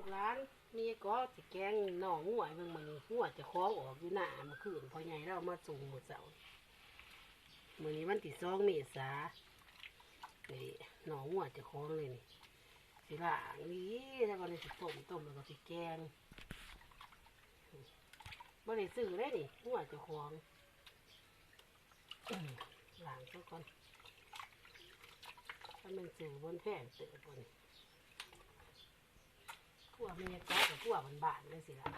ลูกร้านมีก็จะแกงหน่องหัวเบิ่งมันหัวจะคล้องออกอยู่หน้าเมื่อคืนพอใหญ่เรามาส่งหมดเสาร์มื้อนี้วันที่สองเมษานี่หน่องหัวจะคล้องเลยนี่สิล่างนี่แล้วก็เลยสิต้มต้มแล้วก็สิแกงบ่ได้ซื้อเลยนี่หัวจะคล้องอื้อล้างซะก่อนถ้ามันซื้อบนแผ่นเสือบน พวกมีก็กับพวมันบานเลยสิละ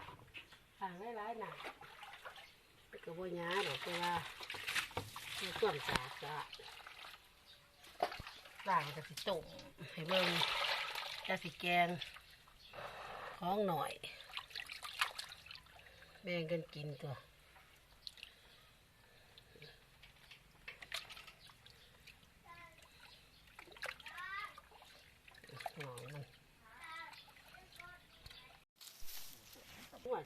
ห่างร้ายๆหนักแต่ก็บ่ยาหรอกแต่ว่าเพื่อความสะอาดสะอาดล้างจะสิตุ่มให้เบิ่งจะสิแกงคล้องหน่อย แบ่งกันกินตัวหน่อยมัน หัว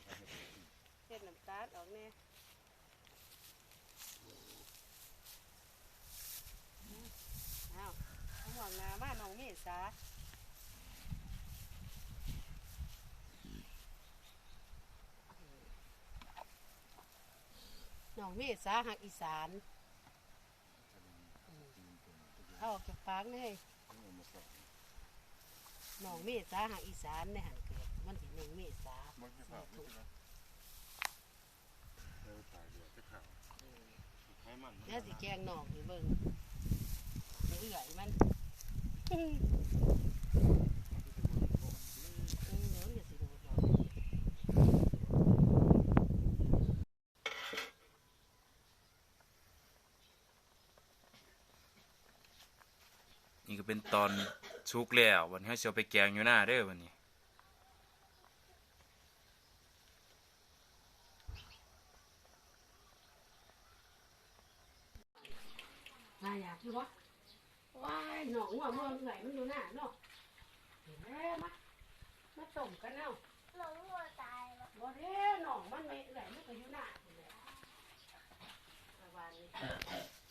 เส้นน้ำตาลออกแน่เอาเอาห่วงนามาน้องเมษาน้องเมษาหักอีสานเอาออกจากปากเลยน้องเมษาหักอีสานในหันเกิด มันสิหนึ่งเมษามันจะข่าวไม่ใช่ไหมเออถ่ายเดี๋ยวจะข่าวใช้มันแล้วสิแกงนอกนี่เบิ่งเอื่อยมันเออเดี๋ยวอย่าสิโดดหรอกนี่ก็เป็นตอนชุกแล้ววันนี้เขาจะเอาไปแกงอยู่หน้าเด้อวันนี้ อยากอยู่วะว้ายหนองหัวเมืองไหนมันอยู่หน้าเนาะเห็นแล้วมะมาต้มกันเอาหลงวัวตายแล้วบ่เด้หนองมันไม่ไหนมันก็อยู่หน้าพุ่นแหละประมาณนี้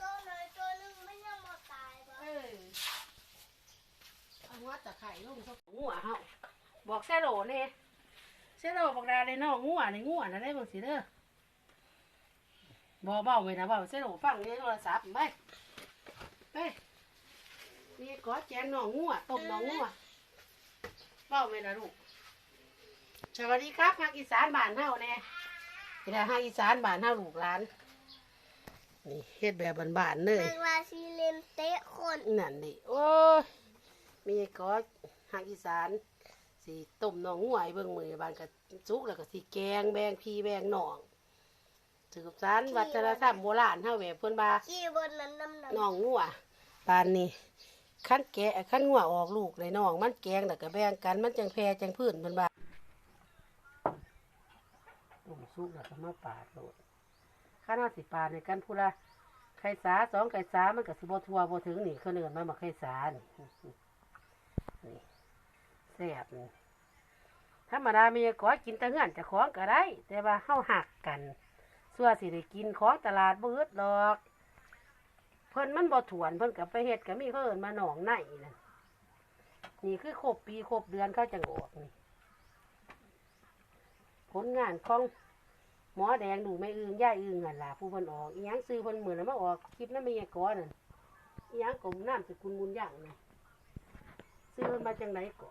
ตัวเลยตัวหนึงไม่ยังหมดตายปะเออเอาหัวตะไคร้ลงสักหัวเฮาบอกเซโลเน่เซโลบอกดาเลยน้องงัวในงัวนะได้เบิ่งสิเด้อบ่เบาไว้นะเบาเซโลฟังในโทรศัพท์ไป ไปนี่กอแจงน้องงัวต้มน้องงัวเบาไว้นะลูกสวัสดีครับภาคอีสานบ้านเฮาแน่นี่แหละภาคอีสานบ้านเฮาลูกหลานนี่เฮ็ดแบบบ้านๆเลยแมงวาซีเลนเตะคนนั่นดิโอ้ยมีก็หักอีสานสีต้มหนองหวยเบิ่งมือบานกับจุกแล้วก็สีแกงแบงพีแบงหนองถือสารวัฒนธรรมโบราณเฮาแบบเพิ่นบาขี่บนนั้นน้ำหนักหนองงัว ปานนี้ขั้นแกะขั้นงัวออกลูกเลยน้อง มันแกงแล้วก็แบงกัน มันจังแพรจังพื้นเพิ่นบ้าต้มสุกแล้วก็มาปาดโลดข้าวหน้าสิปาดในกันพูละไข่สาสองไข่สามันก็สิบทัวบถึงนี่เขาเนินมามาไข่สานี่นี่แซ่บนี่ธรรมดามีก็กินแต่เงื่อนจะของก็ได้ แต่ว่าเฮาหักกันส่วนสิได้กินของตลาดบ่อึดดอก เพิ่นมันบ่ถวนเพิ่นก็ไปเฮ็ดก็มีเพิ่นมาหนองในนั่นนี่คือครบปีครบเดือนเขาจังออกนี่ผลงานของหมอแดงดูไม่อึงย่าอึงหั่นล่ะผู้เพิ่นออกอีหยังซื้อเพิ่นเหมือนมาออกคลิปนั้นไมีก่อนนั่นอีหยังกลมน้ำสกุลบุญย่างนั่นซื้อมันมาจากไหนก่อ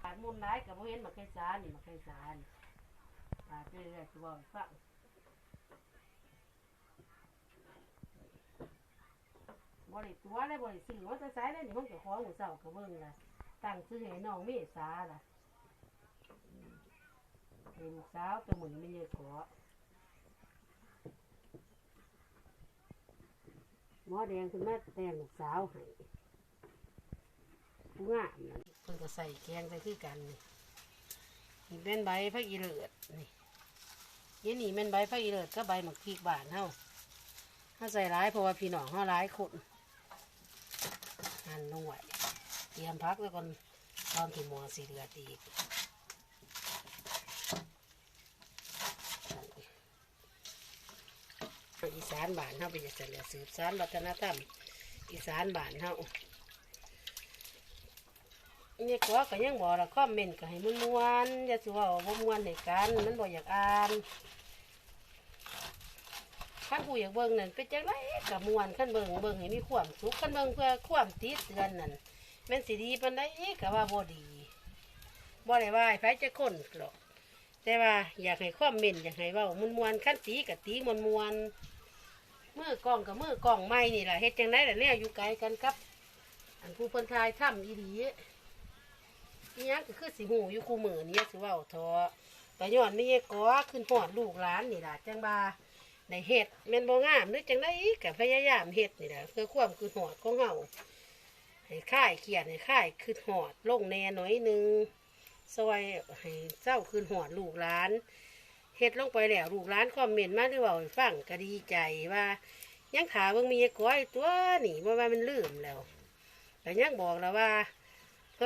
ขาดมุนร้ายกับพวเห็นมาไข่สารนี่มาไข่สารปาเรื่อยๆคือว่าให้ฟัง บริตัวเลยบริซื้อว่าจะใช้ได้นี่มันจะคล้องหัวเสากระเบื้องละตั้งซื้อให้น้องเมษาล่ะอืมให้ลูกสาวตัวหมุนไม่เยอะขอหมอแดงคุณแม่แตงลูกสาวให้ผู้งามนั่นเพิ่นก็ใส่แกงใส่คือกันนี่นี่เป็นใบพระอีเลิศนี่ยี่นี่เป็นใบพระอีเลิศก็ใบหมักพริกบานเฮาถ้าใส่ร้ายเพราะว่าพี่น้องเฮาร้ายคน หั่นลงไว้เตรียมพักแล้วก่อนตอนที่หมอสีเดือดอีกอีสานบ้านเฮาเป็นจังซั่นแหละสืบสานวัฒนธรรมอีสานบ้านเฮาเนี่ยก็ก็ยังบอกละคอมเมนต์ก็ให้มันม่วนอย่าสิว่าบ่ม่วนให้กัน มันบ่อยากอ่าน ถ้าผู้อยากเบิ่งนั่นเป็นจังไดก็ม่วนคันเบิ่งเบิ่งให้มีความสุขคันเบิ่งเพื่อความติดเตือนนั่นแม่นสิดีปานใดก็ว่าบ่ดีบ่ได้ว่าให้ไผจะคนหรอกแต่ว่าอยากให้ความเมนอยากให้เว้ามันมวนคันตีก็ตีมวนมวนมือกล้องกับมือกล้องใหม่นี่แหละเฮ็ดจังไดล่ะเนี่ยอยู่ไกลกันกับ อันผู้เพิ่นทายถ้ำอีหลีอีหยังก็คือสิหูอยู่คู่มือนี่สิเว้าทอแต่ย้อนมีไอ้กอขึ้นหอดลูกหลานนี่ล่ะจังบ่า ในเฮ็ดแม่นบ่งามหรือจังไดก็พยายามเฮ็ดนี่แหละเพื่อความคือหอดของเฮาให้ค่ายเขียนให้ค่ายคือหอดลงแน่หน่อยหนึงซอยให้เจ้าคือหอดลูกหลานเฮ็ดลงไปแล้วลูกหลานคอมเมนต์มาหรือเว้าให้ฟังก็ดีใจว่ายังขาเบิ่งมีไอ้อไอ้ตัวนี่บ่ว่ามันลืมแล้วแต่ยังบอกแล้วว่า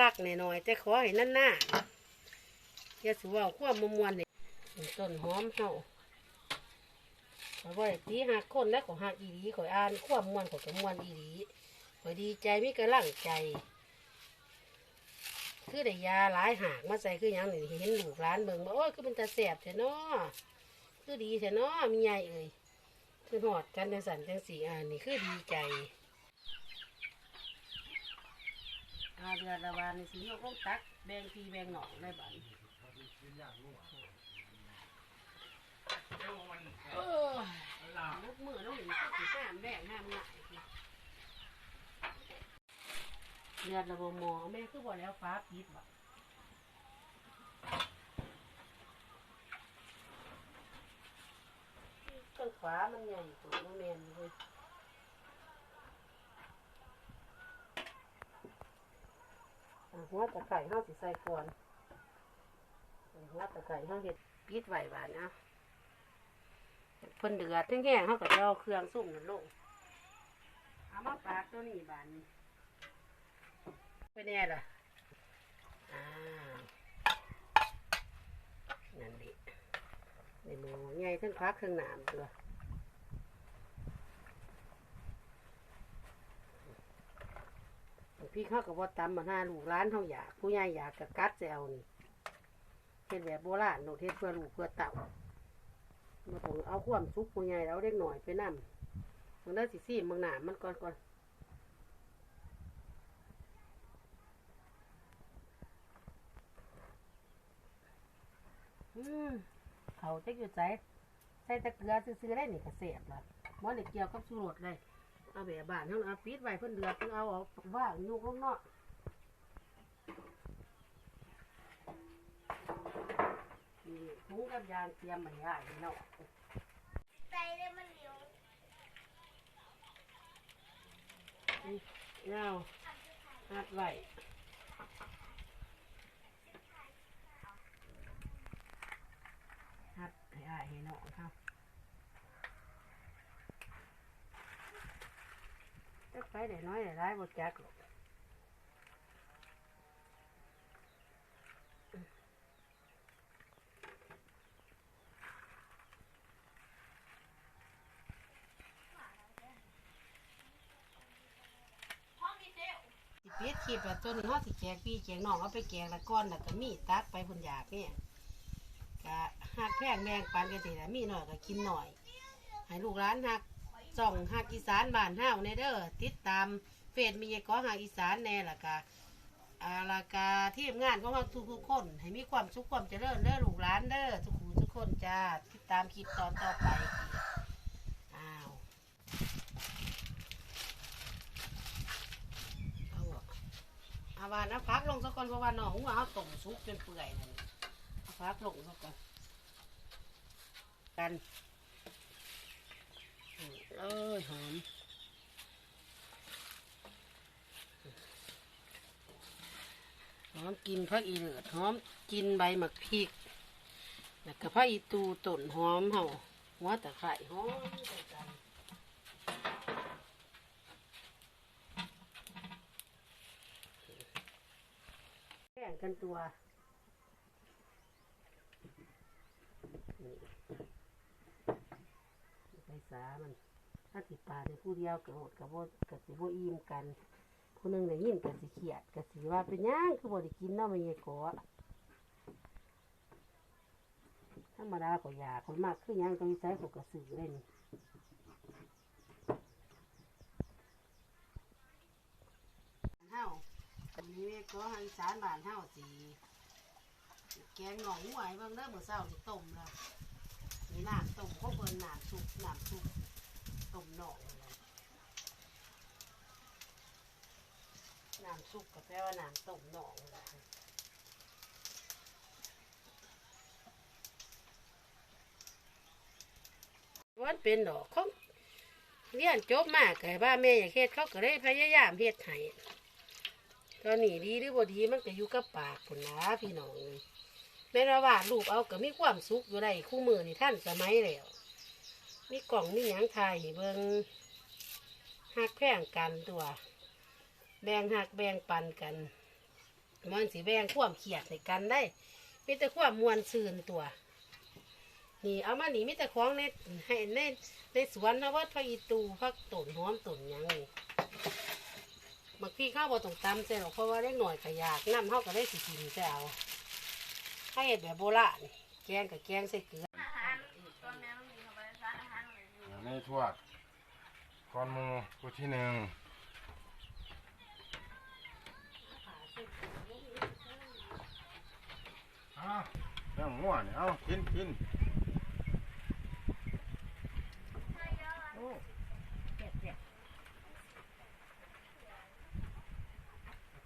รักหน่อยๆแต่ขอให้นั่นหน้าอย่าสูว่าความมมวนนี่ต้นหอมเฮา ข่อยบ่ได้ตีหักคนแล้วขอหักอีหลีข่อยอ่านความมวนข่อยก็มวนอีหลีข่อยดีใจมีกำลังใจ คือได้ยาหลายหากมาใส่คือหยังนี่เห็นลูกร้านเบิ่งมาโอ้ยคือเป็นตาแสบแท้เนาะคือดีแท้เนาะมีใหญ่เอ่ยคือหอดกันจังสันจังสีอ่านี่คือดีใจอาเดือนละวันนี่สิยกลงตักแบ่งพี่แบ่งหนองได้บัด เออลุกมือแล้วหนีก็สิห้ามแบ่ห้ามหนักเดือนละบ่หมอแม่คือบ่แล้วฟ้าปิดบ่ต้นฟ้ามันใหญ่ตัวมันแม่นเลยอ่าหัวตะไคร้เฮาสิใส่ก่อนหัวตะไคร้เฮาเฮ็ดปิดไหว้บาดนะ เพิ่นเดือดแห้งๆเฮาก็จะเอาเครื่องซุ่มนั่นลงเอามาปากตัวนี้บานี้ไปแน่ล่ะอ่านั่นดิในหมูใหญ่ทั้งพักทั้งหนามตัวพี่เขาก็บ่ตำมาหน้าลูกร้านเขาอยาก ผู้ใหญ่อยากกะกัดแซวนี่เฮ็ดแบบโบราณโนเฮ็ดเพื่อลูกเพื่อเต่า มาต้องเอาความสุขผู้ใหญ่แล้วเด็กหน่อยไปนำมันได้สิซี่มึงหนามันก่อนก่อนอืมเขาจะอยู่ใจใส่ตะเกลือซื้อได้นี่ก็เสียบละมันได้เกี่ยวกับสูรสเลยเอาแบบบานเขาเอาปิดไว้เพิ่อนเดือดเพิ่นเอาออกว่างยู่ข้างนอกนี่ ถุงกับยางเตรียมมาให้อ้ายเนาะใจได้มันเหนียวเนาอัดไว้อัดให้อ้ายให้เนาะครับจักไปได้น้อยได้ร้ายบ่จักหรอก สิปิดคลิปแล้นี้เฮาสิแจกพี่แจกน้องเอาไปแกละก้อนแล้วก็มีตักไปพุ่นอยากเนี่ยก็หักแพงแบ่งปันกันสิล่ะมีหน่อยก็กินหน่อย ให้ลูกหลานหักส่องหักอีสานบ้านเฮาในเด้อติดตามเฟซมีก็หักอีสานแน่ละกะอาลากาทีมงานของเราทุกทุกคน ให้มีความสุขความเจริญเด้อลูกหลานเด้อทุกคนทุกคนจ้าติดตามคลิปตอนต่อไปอ้าวเอาอะ อาวานะพักลงสักก่อนเพราะว่าน้องหัวเขาต้มซุปจนเปื่อยนั่นเอาพักลงสักก่อนกันเอ้ยหอมหอมกินผักอีเหลือดหอมกินใบหมักพริกแล้วก็ผักอีตูต้นหอมเห่าหัวตะไคร้หอมกัน งกันตัวไปสามันถ้าติดปลาในผู้เดียวกระโดดกระโดดกระสิบอิ่มกันผู้หนึงได้ยินก็สิเครียดก็สิว่าเป็นหยังคือบ่ได้กินเนาะแม่ยายกอธรรมดาก็อยากคนมากคือหยังก็วิสัยก็กระสือเลยนี่เฮาอั นี้ก็หันสารบานเฮาสิแกงหน่องหวยเบิ่งเด้อมื้อเช้านี่ต้มล้วนี่น้ำต้มเขาเพิ่นน้ำซุปน้ำซุปต้มหน่องนั่นแหละน้ำซุปก็แปลว่าน้ำต้มหนองล่ะวันเป็นดอกเขาเรียนจบมากไก่บ้าแม่อยากเฮ็ดเขาก็เลยพยายามเฮ็ดให้ ตอนนี้ดีหรือบ่ดีมันก็อยู่กับปากผุนนะพี่น้องแม่นว่าลูกเอาก็มีความสุขอยู่ได้คู่มือนี่ท่านสมัยแล้วมีกล่องมีหยังถ่ายเบิ่งหักแพงกันตัว แบ่งหักแบ่งปันกันมันสิแบ่งความเขียดในกันได้มีแต่ความมวลซื่นตัวนี่เอามานี่มีแต่ของในให้ในในสวนนะว่าพักอีตูพักต้นหอมต้นยังนี่ บางทีข้าวบ่ต้องตำใส่หรอกเพราะว่าเล็กหน่อยก็อยากน้ำเขาก็ได้สิกินใส่เอาถ้าเห็ดแบบโบราณแกงกับแกงใส่เกลืออาหารตอนแม่มันมีเขาไปร้านอาหารอะไรอยู่ในทวดก้อนมูตัวที่หนึ่งอ้าวเรื่องง่วเนี่ยเอากินกินโอ้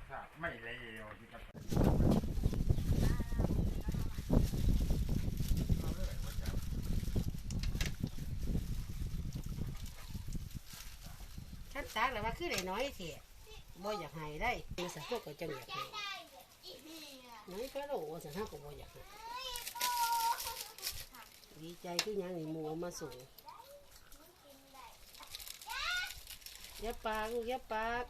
ครับไม่เลวที่กับเอาเลยว่าจะ ท่านตากแล้วว่าคือได้น้อยเสียบ่อยากให้ได้มาสักพวกก็จะอยากให้น้อยก็โลว่าสักห้าก็บ่อยากให้ดีใจที่ยังนี่มูเอามาส่งเย็บปากลูกอย่าปาก